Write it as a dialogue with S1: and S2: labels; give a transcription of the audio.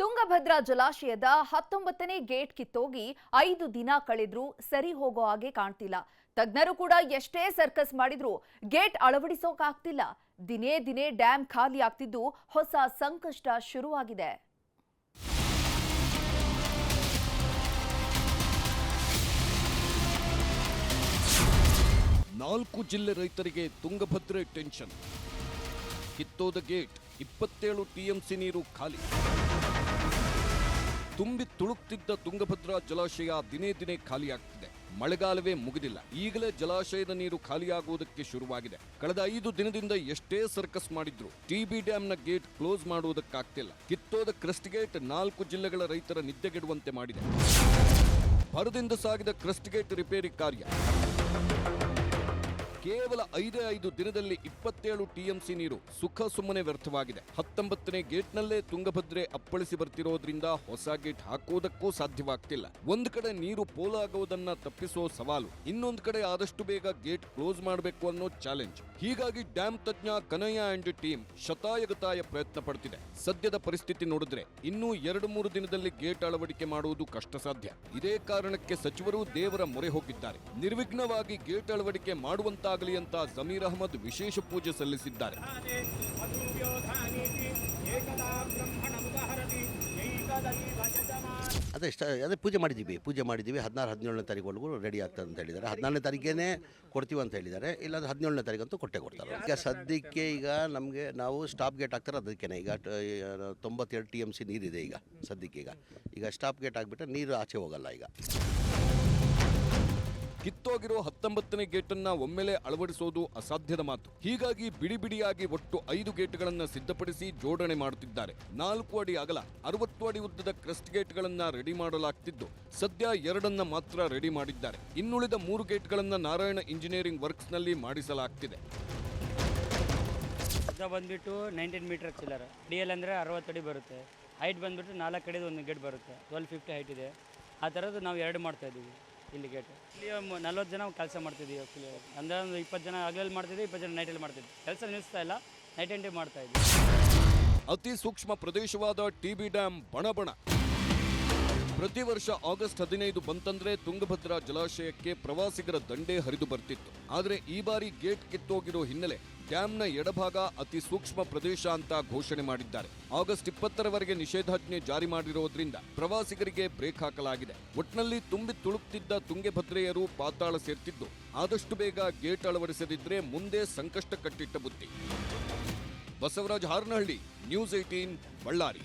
S1: ತುಂಗಭದ್ರಾ ಜಲಾಶಯದ ಹತ್ತೊಂಬತ್ತನೇ ಗೇಟ್ ಕಿತ್ತೋಗಿ ಐದು ದಿನ ಕಳೆದ್ರೂ ಸರಿ ಹೋಗೋ ಹಾಗೆ ಕಾಣ್ತಿಲ್ಲ. ತಜ್ಞರು ಕೂಡ ಎಷ್ಟೇ ಸರ್ಕಸ್ ಮಾಡಿದ್ರು ಗೇಟ್ ಅಳವಡಿಸೋಕಾಗ್ತಿಲ್ಲ. ದಿನೇ ದಿನೇ ಡ್ಯಾಂ ಖಾಲಿ ಆಗ್ತಿದ್ದು ಹೊಸ ಸಂಕಷ್ಟ ಶುರುವಾಗಿದೆ.
S2: ನಾಲ್ಕು ಜಿಲ್ಲೆ ರೈತರಿಗೆ ತುಂಗಭದ್ರೆ ಟೆನ್ಷನ್. ಕಿತ್ತೋದ ಗೇಟ್, ಇಪ್ಪತ್ತೇಳು ಟಿಎಂಸಿ ನೀರು ಖಾಲಿ. ತುಂಬಿ ತುಳುಕ್ತಿದ್ದ ತುಂಗಭದ್ರಾ ಜಲಾಶಯ ದಿನೇ ದಿನೇ ಖಾಲಿಯಾಗ್ತಿದೆ. ಮಳೆಗಾಲವೇ ಮುಗಿದಿಲ್ಲ. ಈಗಲೇ ಜಲಾಶಯದ ನೀರು ಖಾಲಿಯಾಗುವುದಕ್ಕೆ ಶುರುವಾಗಿದೆ. ಕಳೆದ ಐದು ದಿನದಿಂದ ಎಷ್ಟೇ ಸರ್ಕಸ್ ಮಾಡಿದ್ರು ಟಿಬಿ ಡ್ಯಾಂನ ಗೇಟ್ ಕ್ಲೋಸ್ ಮಾಡುವುದಕ್ಕಾಗ್ತಿಲ್ಲ. ಕಿತ್ತೋದ ಕ್ರಸ್ಟ್ ಗೇಟ್ ನಾಲ್ಕು ಜಿಲ್ಲೆಗಳ ರೈತರ ನಿದ್ದೆಗೆಡುವಂತೆ ಮಾಡಿದೆ. ಭರದಿಂದ ಸಾಗಿದ ಕ್ರಸ್ಟ್ ಗೇಟ್ ರಿಪೇರಿ ಕಾರ್ಯ. ಕೇವಲ ಐದೇ ಐದು ದಿನದಲ್ಲಿ ಇಪ್ಪತ್ತೇಳು ಟಿಎಂಸಿ ನೀರು ಸುಖ ಸುಮ್ಮನೆ ವ್ಯರ್ಥವಾಗಿದೆ. ಹತ್ತೊಂಬತ್ತನೇ ಗೇಟ್ನಲ್ಲೇ ತುಂಗಭದ್ರೆ ಅಪ್ಪಳಿಸಿ ಬರ್ತಿರೋದ್ರಿಂದ ಹೊಸ ಗೇಟ್ ಹಾಕುವುದಕ್ಕೂ ಸಾಧ್ಯವಾಗ್ತಿಲ್ಲ. ಒಂದು ಕಡೆ ನೀರು ಪೋಲಾಗುವುದನ್ನ ತಪ್ಪಿಸೋ ಸವಾಲು, ಇನ್ನೊಂದು ಕಡೆ ಆದಷ್ಟು ಬೇಗ ಗೇಟ್ ಕ್ಲೋಸ್ ಮಾಡಬೇಕು ಅನ್ನೋ ಚಾಲೆಂಜ್. ಹೀಗಾಗಿ ಡ್ಯಾಮ್ ತಜ್ಞ ಕನಯ್ಯ ಅಂಡ್ ಟೀಮ್ ಶತಾಯಗತಾಯ ಪ್ರಯತ್ನ ಪಡ್ತಿದೆ. ಸದ್ಯದ ಪರಿಸ್ಥಿತಿ ನೋಡಿದ್ರೆ ಇನ್ನೂ ಎರಡು ಮೂರು ದಿನದಲ್ಲಿ ಗೇಟ್ ಅಳವಡಿಕೆ ಮಾಡುವುದು ಕಷ್ಟ ಸಾಧ್ಯ ಇದೇ ಕಾರಣಕ್ಕೆ ಸಚಿವರು ದೇವರ ಮೊರೆ ಹೋಗಿದ್ದಾರೆ. ನಿರ್ವಿಘ್ನವಾಗಿ ಗೇಟ್ ಅಳವಡಿಕೆ ಮಾಡುವಂತಾಗಲಿ ಅಂತ ಜಮೀರ್ ಅಹಮದ್ ವಿಶೇಷ ಪೂಜೆ ಸಲ್ಲಿಸಿದ್ದಾರೆ.
S3: ಅದೇ ಇಷ್ಟ ಅದೇ ಪೂಜೆ ಮಾಡಿದ್ದೀವಿ. ಪೂಜೆ ಮಾಡಿದ್ದೀವಿ. ಹದಿನಾರು, ಹದಿನೇಳನೇ ತಾರೀಕುವರೆಗೂ ರೆಡಿ ಆಗ್ತದೆ ಅಂತ ಹೇಳಿದ್ದಾರೆ. ಹದಿನಾರನೇ ತಾರೀಕೇನೆ ಕೊಡ್ತೀವಿ ಅಂತ ಹೇಳಿದ್ದಾರೆ. ಇಲ್ಲಾಂದ್ರೆ ಹದಿನೇಳನೇ ತಾರೀಕಂತೂ ಕೊಟ್ಟೆ ಕೊಡ್ತಾರೆ. ಈಗ ಸದ್ಯಕ್ಕೆ ಈಗ ನಮಗೆ ನಾವು ಸ್ಟಾಪ್ ಗೇಟ್ ಆಗ್ತಾರೆ ಅದಕ್ಕೇನೆ. ಈಗ ತೊಂಬತ್ತೆರಡು ಟಿ ಎಂ ಸಿ ನೀರಿದೆ ಈಗ ಸದ್ಯಕ್ಕೆ ಈಗ. ಈಗ ಸ್ಟಾಪ್ ಗೇಟ್ ಆಗಿಬಿಟ್ರೆ ನೀರು ಆಚೆ ಹೋಗಲ್ಲ ಈಗ.
S2: ಕಿತ್ತೋಗಿರೋ ಹತ್ತೊಂಬತ್ತನೇ ಗೇಟನ್ನ ಒಮ್ಮೆಲೆ ಅಳವಡಿಸೋದು ಅಸಾಧ್ಯದ ಮಾತು. ಹೀಗಾಗಿ ಬಿಡಿ ಬಿಡಿಯಾಗಿ ಒಟ್ಟು ಐದು ಗೇಟ್ಗಳನ್ನ ಸಿದ್ಧಪಡಿಸಿ ಜೋಡಣೆ ಮಾಡುತ್ತಿದ್ದಾರೆ. ನಾಲ್ಕು ಅಡಿ ಅಗಲ, ಅರವತ್ತು ಅಡಿ ಉದ್ದದ ಕ್ರಸ್ಟ್ ಗೇಟ್ಗಳನ್ನ ರೆಡಿ ಮಾಡಲಾಗ್ತಿದ್ದು, ಸದ್ಯ ಎರಡನ್ನ ಮಾತ್ರ ರೆಡಿ ಮಾಡಿದ್ದಾರೆ. ಇನ್ನುಳಿದ ಮೂರು ಗೇಟ್ಗಳನ್ನ ನಾರಾಯಣ ಇಂಜಿನಿಯರಿಂಗ್ ವರ್ಕ್ಸ್ನಲ್ಲಿ ಮಾಡಿಸಲಾಗ್ತಿದೆ.
S4: ಬಂದ್ಬಿಟ್ಟು ನೈನ್ಟೀನ್ ಮೀಟರ್ ಚಿಲ್ಲರ್. ಡಿ ಎಲ್ ಅಂದರೆ ಅರವತ್ತು ಅಡಿ ಬರುತ್ತೆ. ಹೈಟ್ ಬಂದ್ಬಿಟ್ಟು ನಾಲ್ಕು ಅಡಿದು ಒಂದು ಗೇಟ್ ಬರುತ್ತೆ. ಟ್ವೆಲ್ ಫಿಫ್ಟಿ ಹೈಟ್ ಇದೆ. ಆ ಥರದ್ದು ನಾವು ಎರಡು ಮಾಡ್ತಾ ಇದ್ದೀವಿ. ಇಲ್ಲಿ ಗೇಟ್ ಇಲ್ಲಿ ನಲ್ವತ್ತು ಜನ ಕೆಲಸ ಮಾಡ್ತಿದ್ದೀವಿ ಆ್ಯಕ್ಚುಲಿ ಅಂದರೆ ಒಂದು ಇಪ್ಪತ್ತು ಜನ ಹಗಲಲ್ಲಿ ಮಾಡ್ತಿದ್ವಿ ಇಪ್ಪತ್ತು ಜನ ನೈಟಲ್ಲಿ ಮಾಡ್ತಿದ್ವಿ ಕೆಲಸ ನಿಲ್ಲಿಸ್ತಾ ಇಲ್ಲ ನೈಟ್ ಡೇ ಮಾಡ್ತಾ ಇದ್ವಿ
S2: ಅತಿ ಸೂಕ್ಷ್ಮ ಪ್ರದೇಶವಾದ ಟಿ ಬಿ ಡ್ಯಾಮ್ ಬಣಬಣ. ಪ್ರತಿ ವರ್ಷ ಆಗಸ್ಟ್ ಹದಿನೈದು ಬಂತಂದ್ರೆ ತುಂಗಭದ್ರಾ ಜಲಾಶಯಕ್ಕೆ ಪ್ರವಾಸಿಗರ ದಂಡೇ ಹರಿದು ಬರ್ತಿತ್ತು. ಆದರೆ ಈ ಬಾರಿ ಗೇಟ್ ಕಿತ್ತೋಗಿರೋ ಹಿನ್ನೆಲೆ ಡ್ಯಾಂನ ಎಡಭಾಗ ಅತಿ ಸೂಕ್ಷ್ಮ ಪ್ರದೇಶ ಅಂತ ಘೋಷಣೆ ಮಾಡಿದ್ದಾರೆ. ಆಗಸ್ಟ್ ಇಪ್ಪತ್ತರವರೆಗೆ ನಿಷೇಧಾಜ್ಞೆ ಜಾರಿ ಮಾಡಿರೋದ್ರಿಂದ ಪ್ರವಾಸಿಗರಿಗೆ ಬ್ರೇಕ್ ಹಾಕಲಾಗಿದೆ. ಒಟ್ನಲ್ಲಿ ತುಂಬಿ ತುಳುಕ್ತಿದ್ದ ತುಂಗಭದ್ರೆಯರು ಪಾತಾಳ ಸೇರ್ತಿದ್ದು. ಆದಷ್ಟು ಬೇಗ ಗೇಟ್ ಅಳವಡಿಸದಿದ್ರೆ ಮುಂದೆ ಸಂಕಷ್ಟ ಕಟ್ಟಿಟ್ಟ ಬುತ್ತಿ. Basavaraj Haranahalli, news eighteen Ballari.